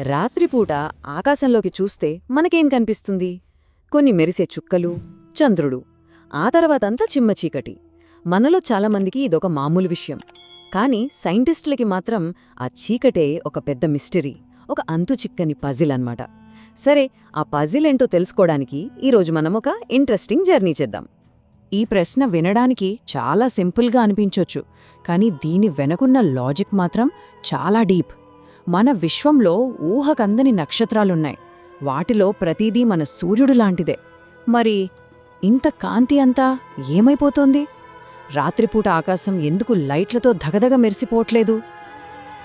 రాత్రిపూట ఆకాశంలోకి చూస్తే మనకేం కనిపిస్తుంది? కొన్ని మెరిసే చుక్కలు చంద్రుడు. ఆ తర్వాతంతా చిమ్మ చీకటి. మనలో చాలామందికి ఇదొక మామూలు విషయం. కానీ సైంటిస్టులకి మాత్రం ఆ చీకటే ఒక పెద్ద మిస్టరీ ఒక అంతు చిక్కని పజిల్ అన్నమాట. సరే ఆ పజిల్ ఏంటో తెలుసుకోవడానికి ఈరోజు మనం ఒక ఇంట్రెస్టింగ్ జర్నీ చేద్దాం. ఈ ప్రశ్న వినడానికి చాలా సింపుల్గా అనిపించొచ్చు కానీ దీని వెనకున్న లాజిక్ మాత్రం చాలా డీప్. మన విశ్వంలో ఊహకందని నక్షత్రాలున్నాయి. వాటిలో ప్రతిదీ మన సూర్యుడు లాంటిదే. మరి ఇంత కాంతి అంతా ఏమైపోతోంది? రాత్రిపూట ఆకాశం ఎందుకు లైట్లతో ధగధగ మెరిసిపోవట్లేదు?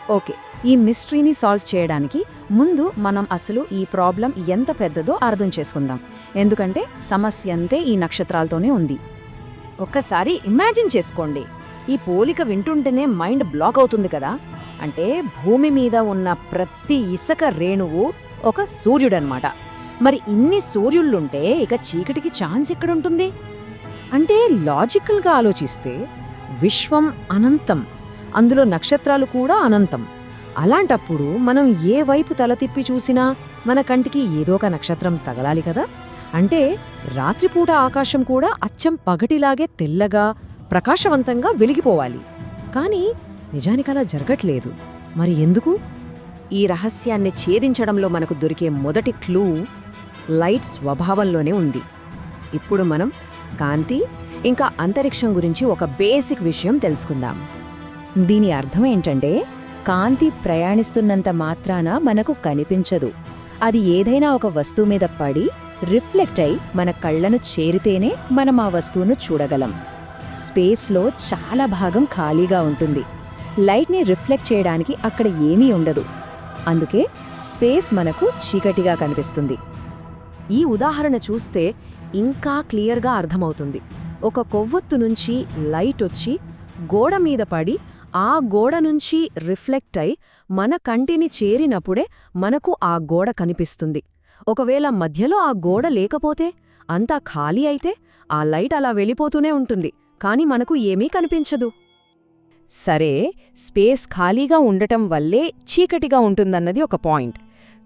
ఓకే ఈ మిస్టరీని సాల్వ్ చేయడానికి ముందు మనం అసలు ఈ ప్రాబ్లం ఎంత పెద్దదో అర్థం చేసుకుందాం. ఎందుకంటే సమస్య అంతే ఈ నక్షత్రాలతోనే ఉంది. ఒక్కసారి ఇమాజిన్ చేసుకోండి. ఈ పోలిక వింటుంటేనే మైండ్ బ్లాక్ అవుతుంది కదా. అంటే భూమి మీద ఉన్న ప్రతి ఇసక రేణువు ఒక సూర్యుడనమాట మరి ఇన్ని సూర్యుళ్ళుంటే ఇక చీకటికి ఛాన్స్ ఎక్కడుంటుంది? అంటే లాజికల్గా ఆలోచిస్తే విశ్వం అనంతం. అందులో నక్షత్రాలు కూడా అనంతం. అలాంటప్పుడు మనం ఏ వైపు తల తిప్పి చూసినా మన కంటికి ఏదో ఒక నక్షత్రం తగలాలి కదా. అంటే రాత్రిపూట ఆకాశం కూడా అచ్చం పగటిలాగే తెల్లగా ప్రకాశవంతంగా వెలిగిపోవాలి. కానీ నిజానికి అలా జరగట్లేదు. మరి ఎందుకు? ఈ రహస్యాన్ని ఛేదించడంలో మనకు దొరికే మొదటి క్లూ లైట్ స్వభావంలోనే ఉంది. ఇప్పుడు మనం కాంతి ఇంకా అంతరిక్షం గురించి ఒక బేసిక్ విషయం తెలుసుకుందాం. దీని అర్థం ఏంటంటే కాంతి ప్రయాణిస్తున్నంత మాత్రాన మనకు కనిపించదు. అది ఏదైనా ఒక వస్తువు మీద పడి రిఫ్లెక్ట్ అయి మన కళ్ళను చేరితేనే మనం ఆ వస్తువును చూడగలం. స్పేస్లో చాలా భాగం ఖాళీగా ఉంటుంది. లైట్ని రిఫ్లెక్ట్ చేయడానికి అక్కడ ఏమీ ఉండదు. అందుకే స్పేస్ మనకు చీకటిగా కనిపిస్తుంది. ఈ ఉదాహరణ చూస్తే ఇంకా క్లియర్గా అర్థమవుతుంది. ఒక కొవ్వొత్తు నుంచి లైట్ వచ్చి గోడ మీద పడి ఆ గోడ నుంచి రిఫ్లెక్ట్ అయి మన కంటిని చేరినప్పుడే మనకు ఆ గోడ కనిపిస్తుంది. ఒకవేళ మధ్యలో ఆ గోడ లేకపోతే అంతా ఖాళీ అయితే ఆ లైట్ అలా వెళ్ళిపోతూనే ఉంటుంది. కాని మనకు ఏమీ కనిపించదు. సరే స్పేస్ ఖాళీగా ఉండటం వల్లే చీకటిగా ఉంటుందన్నది ఒక పాయింట్.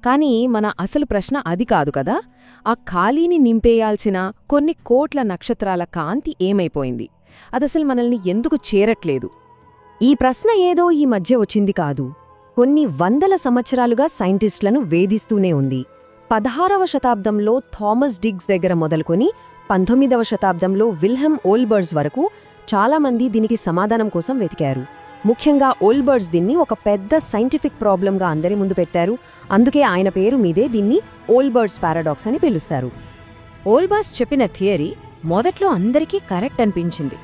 కానీ మన అసలు ప్రశ్న అది కాదు కదా? ఆ ఖాళీని నింపేయాల్సిన కొన్ని కోట్ల నక్షత్రాల కాంతి ఏమైపోయింది? అదసలు మనల్ని ఎందుకు చేరట్లేదు? ఈ ప్రశ్న ఏదో ఈ మధ్య వచ్చింది కాదు. కొన్ని వందల సంవత్సరాలుగా సైంటిస్టులను వేధిస్తూనే ఉంది. పదహారవ శతాబ్దంలో థామస్ డిగ్స్ దగ్గర మొదలుకొని పంతొమ్మిదవ శతాబ్దంలో విల్హెమ్ ఓల్బర్డ్స్ వరకు చాలామంది దీనికి సమాధానం కోసం వెతికారు. ముఖ్యంగా ఓల్బర్డ్స్ దీన్ని ఒక పెద్ద సైంటిఫిక్ ప్రాబ్లంగా అందరి ముందు పెట్టారు. అందుకే ఆయన పేరు మీదే దీన్ని ఓల్బర్డ్స్ పారాడాక్స్ అని పిలుస్తారు. ఓల్బర్స్ చెప్పిన థియరీ మొదట్లో అందరికీ కరెక్ట్ అనిపించింది.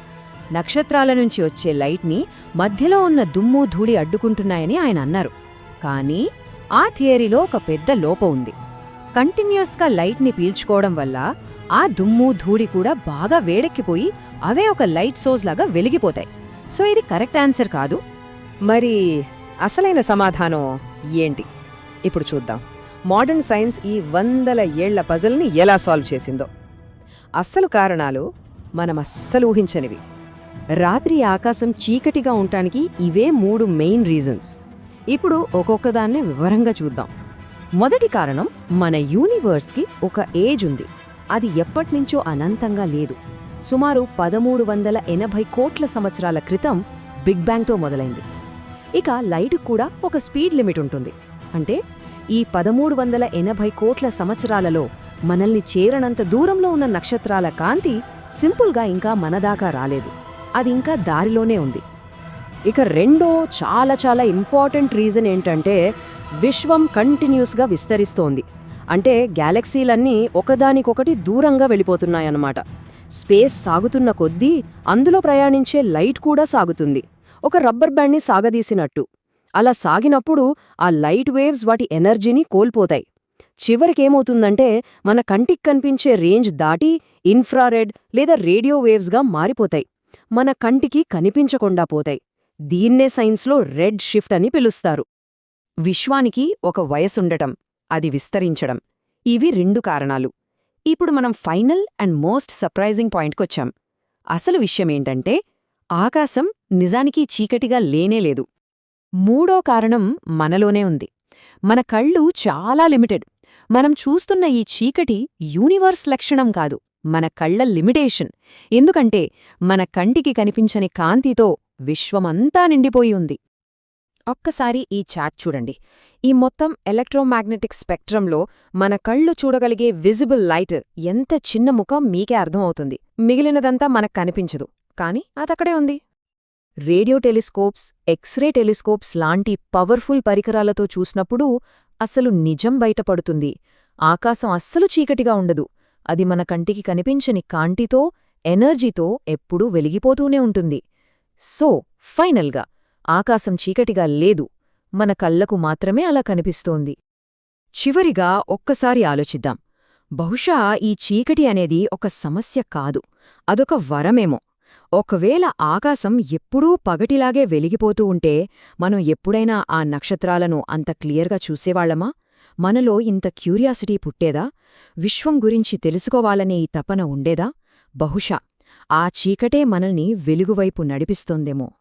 నక్షత్రాల నుంచి వచ్చే లైట్ని మధ్యలో ఉన్న దుమ్ము ధూళి అడ్డుకుంటున్నాయని ఆయన అన్నారు. కానీ ఆ థియరీలో ఒక పెద్ద లోపం ఉంది. కంటిన్యూస్గా లైట్ని పీల్చుకోవడం వల్ల ఆ దుమ్ము ధూళి కూడా బాగా వేడెక్కిపోయి అవే ఒక లైట్ సోర్స్ లాగా వెలిగిపోతాయి. సో ఇది కరెక్ట్ ఆన్సర్ కాదు. మరి అసలైన సమాధానం ఏంటి? ఇప్పుడు చూద్దాం. మోడర్న్ సైన్స్ ఈ వందల ఏళ్ళ పజల్ని ఎలా సాల్వ్ చేసిందో. అస్సలు కారణాలు మనం అస్సలు ఊహించనివి. రాత్రి ఆకాశం చీకటిగా ఉండటానికి ఇవే మూడు మెయిన్ రీజన్స్. ఇప్పుడు ఒక్కొక్కదాన్ని వివరంగా చూద్దాం. మొదటి కారణం మన యూనివర్స్కి ఒక ఏజ్ ఉంది. అది ఎప్పటినుంచో అనంతంగా లేదు. సుమారు పదమూడు వందల ఎనభై కోట్ల సంవత్సరాల క్రితం బిగ్ బ్యాంగ్తో మొదలైంది. ఇక లైట్ కూడా ఒక స్పీడ్ లిమిట్ ఉంటుంది. అంటే ఈ పదమూడు వందల ఎనభై కోట్ల సంవత్సరాలలో మనల్ని చేరనంత దూరంలో ఉన్న నక్షత్రాల కాంతి సింపుల్గా ఇంకా మనదాకా రాలేదు. అది ఇంకా దారిలోనే ఉంది. ఇక రెండో చాలా చాలా ఇంపార్టెంట్ రీజన్ ఏంటంటే విశ్వం కంటిన్యూస్గా విస్తరిస్తోంది. అంటే గ్యాలక్సీలన్నీ ఒకదానికొకటి దూరంగా వెళ్ళిపోతున్నాయన్నమాట. స్పేస్ సాగుతున్న కొద్దీ అందులో ప్రయాణించే లైట్ కూడా సాగుతుంది. ఒక రబ్బర్ బ్యాండ్ని సాగదీసినట్టు. అలా సాగినప్పుడు ఆ లైట్ వేవ్స్ వాటి ఎనర్జీని కోల్పోతాయి. చివరికేమవుతుందంటే మన కంటికి కనిపించే రేంజ్ దాటి ఇన్ఫ్రారెడ్ లేదా రేడియో వేవ్స్గా మారిపోతాయి. మన కంటికి కనిపించకుండా పోతాయి. దీన్నే సైన్స్లో రెడ్ షిఫ్ట్ అని పిలుస్తారు. విశ్వానికి ఒక వయసుండటం. అది విస్తరించడం. ఇవి రెండు కారణాలు. ఇప్పుడు మనం ఫైనల్ అండ్ మోస్ట్ సర్ప్రైజింగ్ పాయింట్కొచ్చాం. అసలు విషయమేంటంటే ఆకాశం నిజానికి చీకటిగా లేనేలేదు మూడో కారణం మనలోనే ఉంది. మన కళ్ళు చాలా లిమిటెడ్. మనం చూస్తున్న ఈ చీకటి యూనివర్స్ లక్షణం కాదు మన కళ్ళ లిమిటేషన్. ఎందుకంటే మన కంటికి కనిపించని కాంతితో విశ్వమంతా నిండిపోయి ఉంది. ఒక్కసారి ఈ చాట్ చూడండి. ఈ మొత్తం ఎలక్ట్రోమాగ్నెటిక్ స్పెక్ట్రంలో మన కళ్ళు చూడగలిగే విజిబుల్ లైట్ ఎంత చిన్న ముఖం మీకే అర్థమవుతుంది. మిగిలినదంతా మనకు కనిపించదు. కానీ అదక్కడే ఉంది. Radio telescopes X ray telescopes లాంటి పవర్ఫుల్ పరికరాలతో చూసినప్పుడు అసలు నిజం బయటపడుతుంది. ఆకాశం అస్సలు చీకటిగా ఉండదు. అది మన కంటికి కనిపించని కాంటితో ఎనర్జీతో ఎప్పుడూ వెలిగిపోతూనే ఉంటుంది. సో ఫైనల్గా ఆకాశం చీకటిగా లేదు. మన కళ్ళకు మాత్రమే అలా కనిపిస్తోంది. చివరిగా ఒక్కసారి ఆలోచిద్దాం. బహుశా ఈ చీకటి అనేది ఒక సమస్య కాదు. అదొక వరమేమో. ఒకవేళ ఆకాశం ఎప్పుడూ పగటిలాగే వెలిగిపోతూ ఉంటే మనం ఎప్పుడైనా ఆ నక్షత్రాలను అంత క్లియర్గా చూసేవాళ్ళమా? మనలో ఇంత క్యూరియాసిటీ పుట్టేదా? విశ్వం గురించి తెలుసుకోవాలనే ఈ తపన ఉండేదా? బహుశా. ఆ చీకటే మనల్ని వెలుగువైపు నడిపిస్తోందేమో.